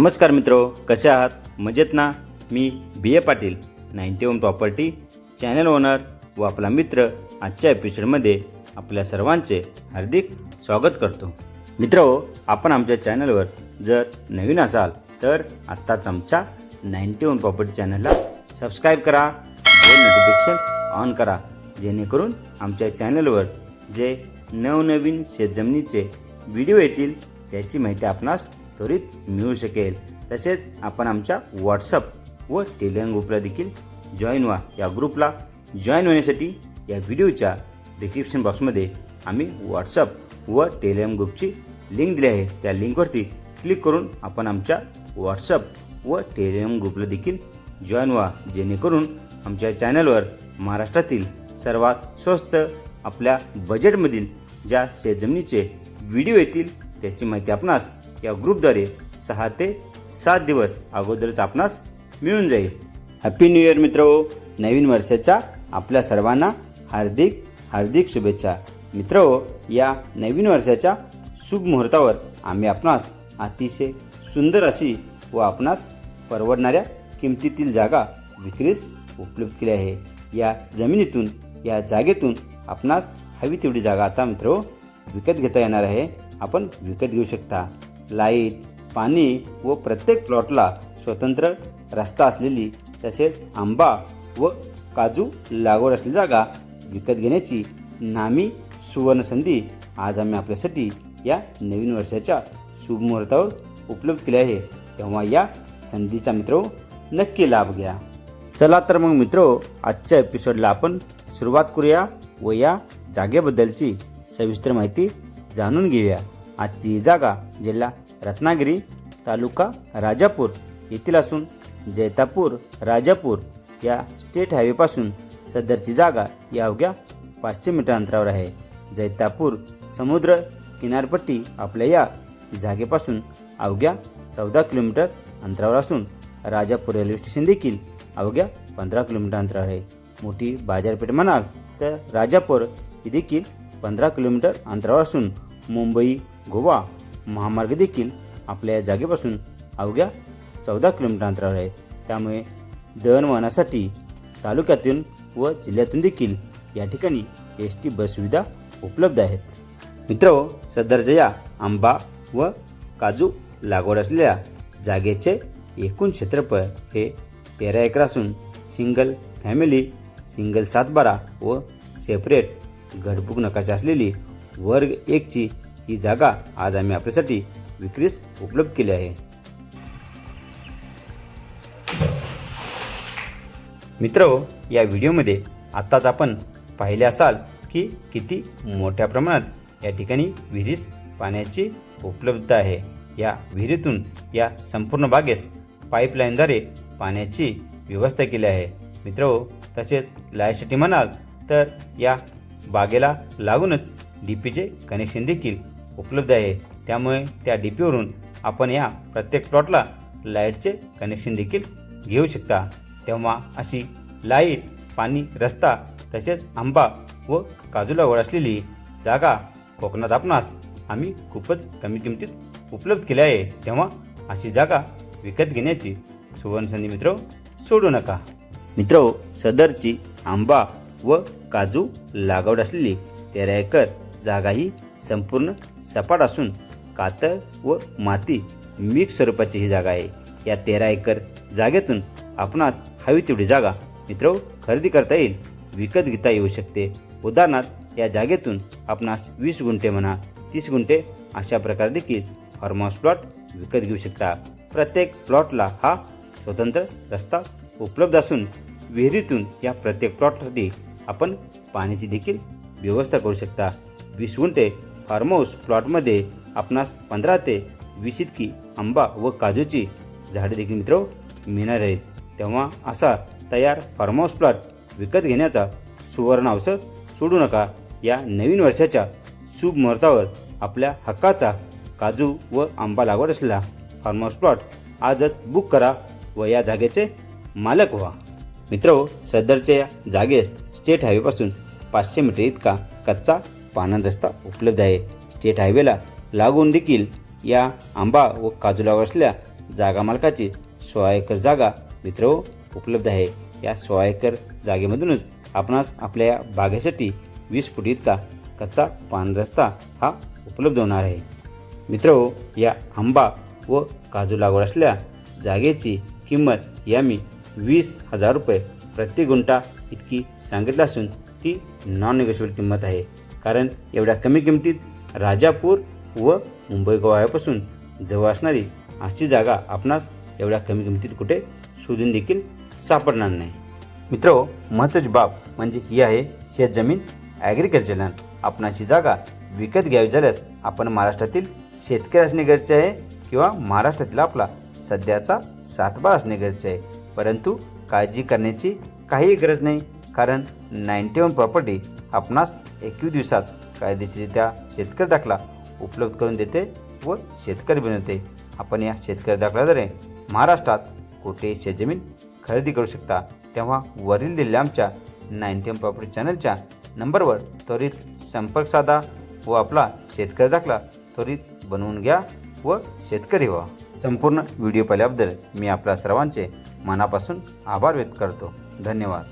नमस्कार मित्रो कसे आहात? मजेत ना? मी B A Patil ninety one property channel owner व आपला मित्र आजच्या एपिसोडमध्ये आपल्या सर्वांचे हार्दिक स्वागत करतो. मित्रो आपण आमच्या चॅनलवर जर नवीन असाल तर आत्ताच आमच्या नाईन्टी वन प्रॉपर्टी चॅनलला सबस्क्राईब करा बेल नोटिफिकेशन ऑन करा जेणेकरून आमच्या चॅनलवर जे नवनवीन शेतजमिनीचे व्हिडिओ येतील त्याची माहिती आपणास त्वरित मिळू शकेल. तसेच आपण आमच्या व्हॉट्सअप व टेलिग्राम ग्रुपला देखील जॉईन व्हा. या ग्रुपला जॉईन होण्यासाठी या व्हिडिओच्या डिस्क्रिप्शन बॉक्समध्ये आम्ही व्हॉट्सअप व टेलिग्राम ग्रुपची लिंक दिली आहे. त्या लिंकवरती क्लिक करून आपण आमच्या व्हॉट्सअप व टेलिग्राम ग्रुपला देखील जॉईन व्हा. जेणेकरून आमच्या चॅनलवर महाराष्ट्रातील सर्वात स्वस्त आपल्या बजेटमधील ज्या शेतजमिनीचे व्हिडिओ येतील त्याची माहिती आपणास या ग्रुपद्वारे सहा ते सात दिवस अगोदरच आपणास मिळून जाईल. हॅपी न्यू इयर मित्र. नवीन वर्षाच्या आपल्या सर्वांना हार्दिक हार्दिक शुभेच्छा. मित्र या नवीन वर्षाच्या शुभ मुहूर्तावर आम्ही आपणास अतिशय सुंदर अशी व आपणास परवडणाऱ्या किमतीतील जागा विक्रीस उपलब्ध केली आहे. या जमिनीतून या जागेतून आपणास हवी तेवढी जागा आता मित्र विकत घेता येणार आहे. आपण विकत घेऊ शकता. लाइट पाणी व प्रत्येक प्लॉटला स्वतंत्र रस्ता असलेली तसेच आंबा व काजू लागवड असलेली जागा विकत घेण्याची नामी सुवर्णसंधी आज आम्ही आपल्यासाठी या नवीन वर्षाच्या शुभमुहूर्तावर उपलब्ध केली आहे. तेव्हा या संधीचा मित्र हो, नक्की लाभ घ्या. चला तर मग मित्र हो, आजच्या एपिसोडला आपण सुरुवात करूया व या जागेबद्दलची सविस्तर माहिती जाणून घेऊया. आजची जागा जिल्हा रत्नागिरी तालुका राजापूर येथील असून जैतापूर राजापूर या स्टेट हायवेपासून सदरची जागा या अवघ्या पाचशे मीटर अंतरावर आहे. जैतापूर समुद्र किनारपट्टी आपल्या या जागेपासून अवघ्या चौदा किलोमीटर अंतरावर असून राजापूर रेल्वे स्टेशन देखील अवघ्या पंधरा किलोमीटर अंतरावर आहे. मोठी बाजारपेठ म्हणाल तर राजापूर ही देखील पंधरा किलोमीटर अंतरावर असून मुंबई गोवा महामार्ग देखील आपल्या या जागेपासून अवघ्या चौदा किलोमीटर अंतरावर आहे. त्यामुळे दळणवहनासाठी तालुक्यातून व जिल्ह्यातून देखील या ठिकाणी एस टी बस सुविधा उपलब्ध आहेत. मित्र सदरच्या या आंबा व काजू लागवड असलेल्या जागेचे एकूण क्षेत्रफळ हे तेरा एकर असून सिंगल फॅमिली सिंगल सातबारा व सेपरेट घडबुक नकाशा असलेली वर्ग एकची ही जागा आज आम्ही आपल्यासाठी विक्रीस उपलब्ध केली आहे. मित्र हो, या व्हिडिओमध्ये आत्ताच आपण पाहिले असाल की किती मोठ्या प्रमाणात या ठिकाणी विहिरीस पाण्याची उपलब्धता आहे. या विहिरीतून या संपूर्ण बागेस पाईपलाईनद्वारे पाण्याची व्यवस्था केली आहे. मित्र हो, तसेच लायसाठी म्हणाल तर या बागेला लागूनच डी पीचे कनेक्शन देखील उपलब्ध आहे. त्यामुळे त्या डी पीवरून आपण या प्रत्येक प्लॉटला लाईटचे कनेक्शन देखील घेऊ शकता. तेव्हा अशी लाइट पाणी रस्ता तसेच आंबा व काजू लागवड असलेली जागा कोकणात आपणास आम्ही खूपच कमी किमतीत उपलब्ध केली आहे. तेव्हा अशी जागा विकत घेण्याची सुवर्णसंधी मित्र सोडू नका. मित्र सदरची आंबा व काजू लागवड असलेली तेरा एकर जागा ही संपूर्ण सपाट असून कातळ व माती मिक्स स्वरूपाची ही जागा आहे. या तेरा एकर जागेतून आपणास हवी तेवढी जागा मित्र खरेदी करता येईल. विकत घेता येऊ शकते. उदाहरणार्थ या जागेतून आपणास वीस गुंठे म्हणा तीस गुंठे अशा प्रकारे देखील फार्म हाऊस प्लॉट विकत घेऊ शकता. प्रत्येक प्लॉटला हा स्वतंत्र रस्ता उपलब्ध असून विहिरीतून या प्रत्येक प्लॉटसाठी आपण पाण्याची देखील व्यवस्था करू शकता. वीस गुंठे फार्म हाऊस प्लॉटमध्ये आपणास पंधरा ते वीस इतकी आंबा व काजूची झाडे देखील मित्र मिळणार आहेत. तेव्हा असा तयार फार्म हाऊस प्लॉट विकत घेण्याचा सुवर्ण अवसर सोडू नका. या नवीन वर्षाच्या शुभ मुहूर्तावर आपल्या हक्काचा काजू व आंबा लागवड असलेला फार्म हाऊस प्लॉट आजच बुक करा व या जागेचे मालक व्हा. मित्र हो, सदरच्या या जागेत स्टेट हायवेपासून पाचशे मीटर इतका कच्चा पानन रस्ता उपलब्ध आहे. स्टेट हायवेला लागून देखील या आंबा व काजू लागवड जागा मालकाची सोळा एकर जागा मित्र हो, उपलब्ध आहे. या सोळा एकर जागेमधूनच आपणास आपल्या या बागेसाठी वीस फूट इतका कच्चा पान रस्ता हा उपलब्ध होणार आहे. मित्र हो, या आंबा व काजू लागवड असल्या जागेची किंमत या मी वीस हजार रुपये प्रति गुंठा इतकी सांगितलं असून ती नॉन निगोशिएबल किंमत आहे. कारण एवढ्या कमी किमतीत राजापूर व मुंबई गोव्यापासून जवळ असणारी अशी जागा आपणास एवढ्या कमी किमतीत कुठे शोधून देखील सापडणार नाही. मित्र महत्त्वाची बाब म्हणजे ही आहे शेतजमीन ॲग्रिकल्चर लँड आपणाची जागा विकत घ्यावी झाल्यास आपण महाराष्ट्रातील शेतकरी असणे गरजेचे आहे किंवा महाराष्ट्रातील आपला सध्याचा सातबार असणे गरजेचे आहे. परंतु काळजी करण्याची काही गरज नाही कारण नाईन्टी वन प्रॉपर्टी आपणास एकवीस दिवसात कायदेशीरित्या शेतकरी दाखला उपलब्ध करून देते व शेतकरी बनवते. आपण या शेतकरी दाखल्याद्वारे महाराष्ट्रात कुठेही शेतजमीन खरेदी करू शकता. तेव्हा वरील दिलेल्या आमच्या नाईन्टी वन प्रॉपर्टी चॅनलच्या नंबरवर त्वरित संपर्क साधा व आपला शेतकरी दाखला त्वरित बनवून घ्या व शेतकरी व्हा. संपूर्ण व्हिडिओ पाहिल्याबद्दल मी आपल्या सर्वांचे मनापासून आभार व्यक्त करतो. धन्यवाद.